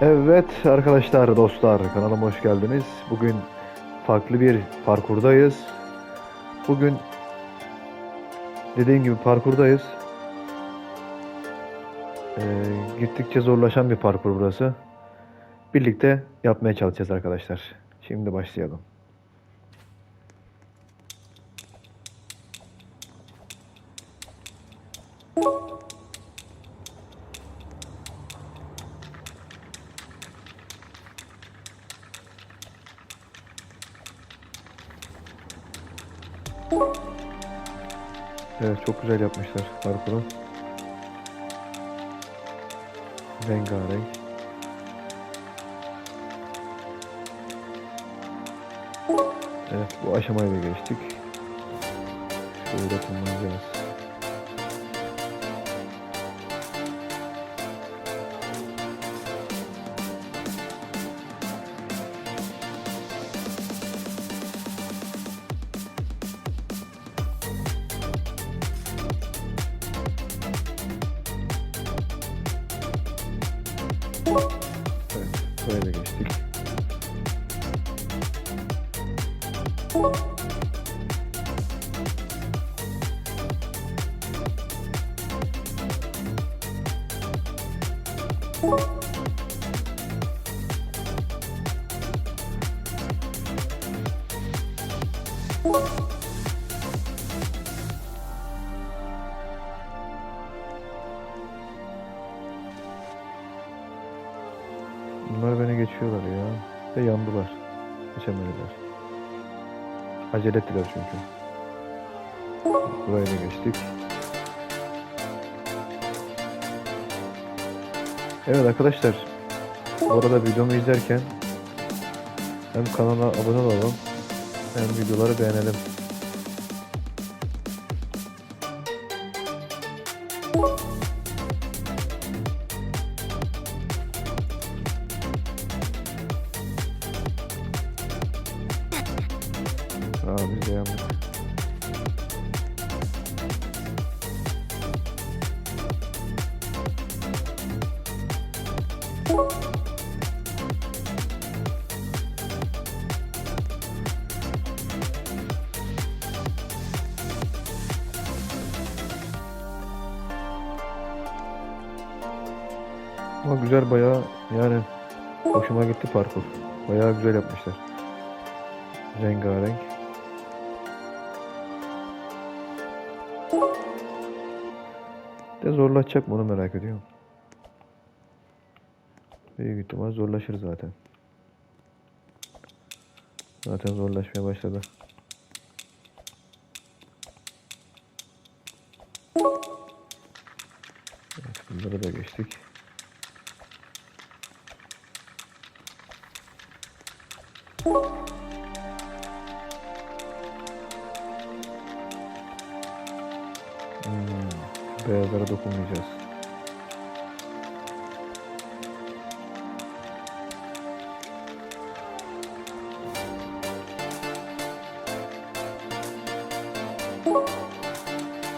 Evet arkadaşlar, dostlar kanalıma hoş geldiniz. Bugün farklı bir parkurdayız. Bugün dediğim gibi parkurdayız. Ee, gittikçe zorlaşan bir parkur burası. Birlikte yapmaya çalışacağız arkadaşlar. Şimdi başlayalım. Evet çok güzel yapmışlar parkuru. Rengarenk. Evet bu aşamayı da geçtik. Şöyle kullanacağız. Evet, buraya da geçtik. Bunlar Geçemediler. Acele ettiler çünkü. Burayı da geçtik. Evet arkadaşlar. Bu arada videomu izlerken hem kanala abone olalım hem videoları beğenelim. Aa biz de yandık. Ama güzel bayağı yani hoşuma gitti parkur. Bayağı güzel yapmışlar. Rengarenk. De zorlaşacak mı onu merak ediyorum. Büyük ihtimal zorlaşır zaten. Zaten zorlaşmaya başladı. Evet, bunları da geçtik. Hmm, beyazlara dokunmayacağız.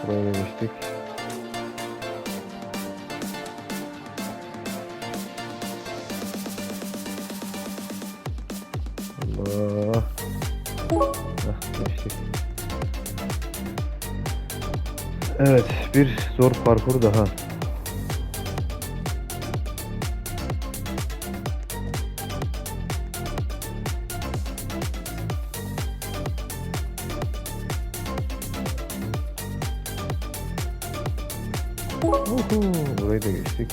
Buraya geçtik. Evet, bir zor parkur daha. Uhu, geçtik.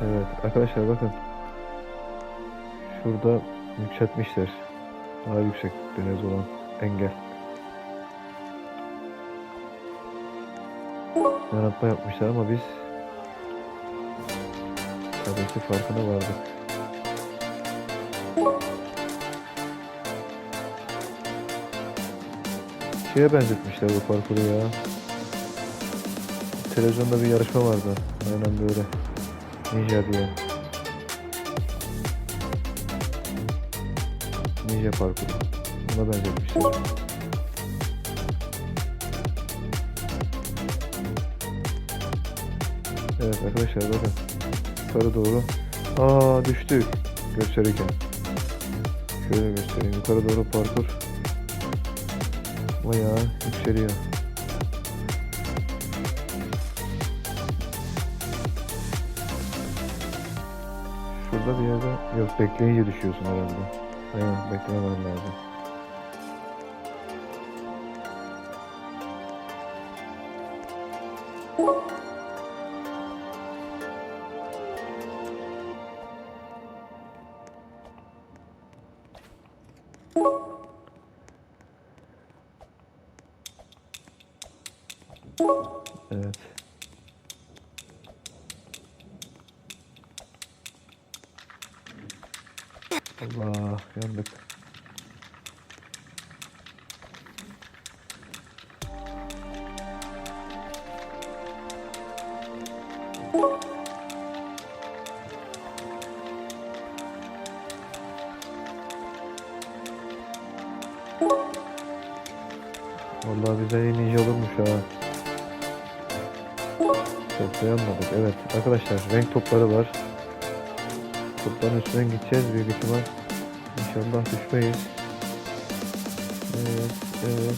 Evet arkadaşlar bakın. Şurada yükseltmişler. Daha yüksek deniz olan engel. Yaratma yapmışlar ama biz tabii ki farkına vardık. Şeye benzetmişler bu parkuru ya. Televizyonda bir yarışma vardı. Aynen böyle. Ninja diye. ninja parkuru. Ona benzer bir şey. Evet arkadaşlar bakın. Yukarı doğru. Aa düştük. Gösterirken. Şöyle göstereyim. Yukarı doğru parkur. Bayağı yükseliyor. Şurada bir yerde yok bekleyince düşüyorsun herhalde. Aynen beklemen lazım. Evet. Allah yandık. Vallahi bize en iyi olurmuş ha. Toplayamadık. Evet arkadaşlar renk topları var. Topların üstünden gideceğiz büyük ihtimal. İnşallah düşmeyiz. Evet, evet,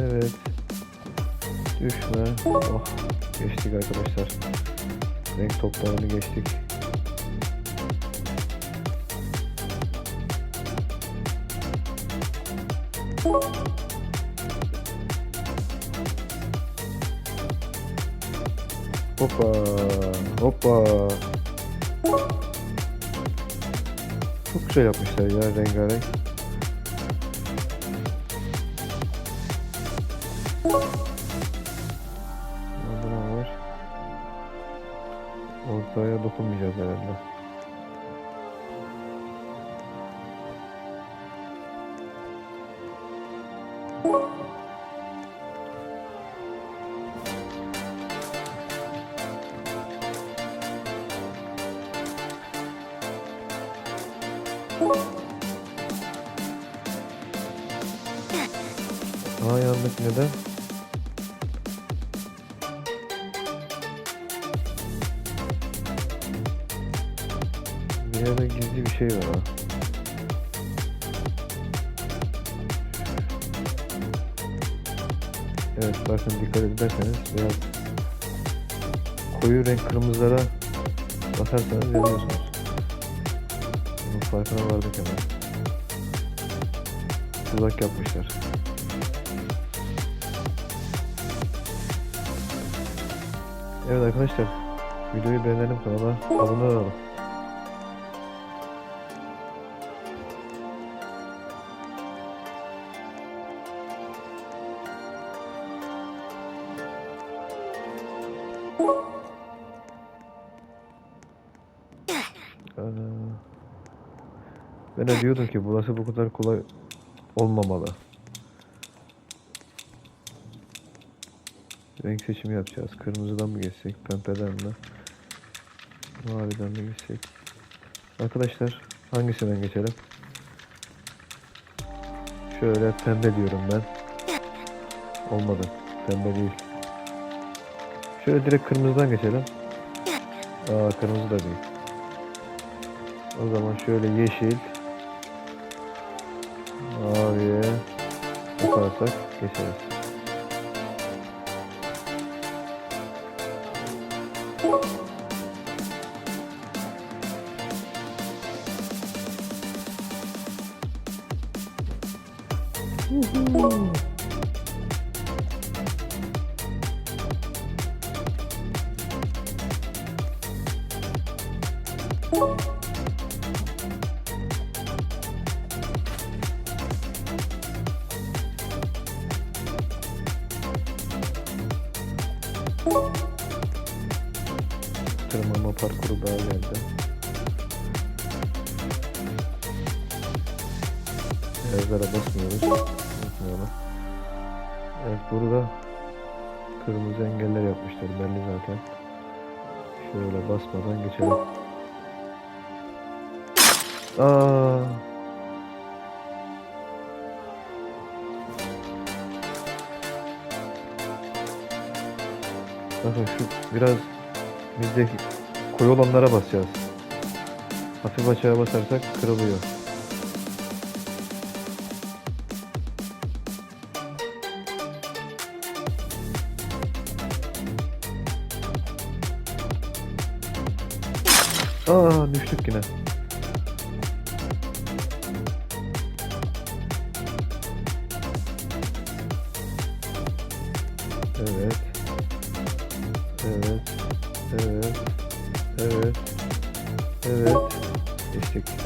evet. Düşme. Oh, geçtik arkadaşlar. Renk toplarını geçtik. Hoppa, hoppa. Güzel yapmışlar ya rengarenk. Orada? Ortaya dokunmayacağız herhalde. Aa yandık neden? Bir gizli bir şey var ha. Evet bakın dikkat ederseniz biraz koyu renk kırmızılara basarsanız yanıyorsunuz. Bunun farkına vardık hemen. Tuzak yapmışlar. Evet arkadaşlar videoyu beğenelim kanala abone olalım. Ben de diyordum ki burası bu kadar kolay olmamalı. Renk seçimi yapacağız. Kırmızıdan mı geçsek, pembeden mi? Maviden mi geçsek? Arkadaşlar hangisinden geçelim? Şöyle pembe diyorum ben. Olmadı. Pembe değil. Şöyle direkt kırmızıdan geçelim. Aa kırmızı da değil. O zaman şöyle yeşil. Maviye yaparsak geçeriz. you Tırmanma parkuru daha geldi. Evlere basmıyoruz. Unutmayalım. Evet burada kırmızı engeller yapmışlar belli zaten. Şöyle basmadan geçelim. Aa. Bakın şu biraz Biz de koyu olanlara basacağız. Hafif açığa basarsak kırılıyor. Aa düştük yine. kesecektim.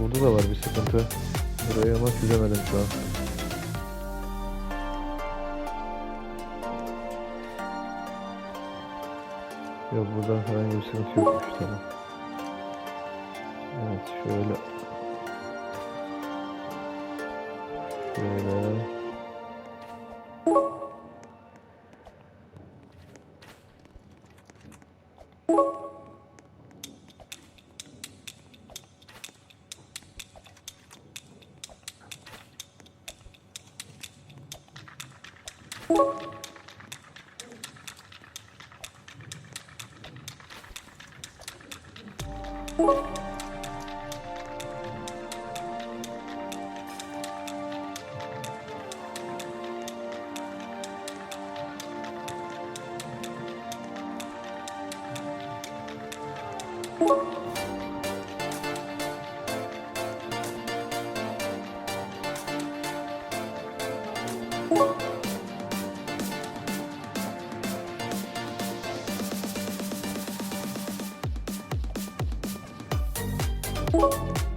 Burada da var bir sıkıntı. Burayı ama çözemedim şu an. Yok buradan herhangi bir sıkıntı yokmuş tamam. Evet şöyle. Şöyle. Thank you. thank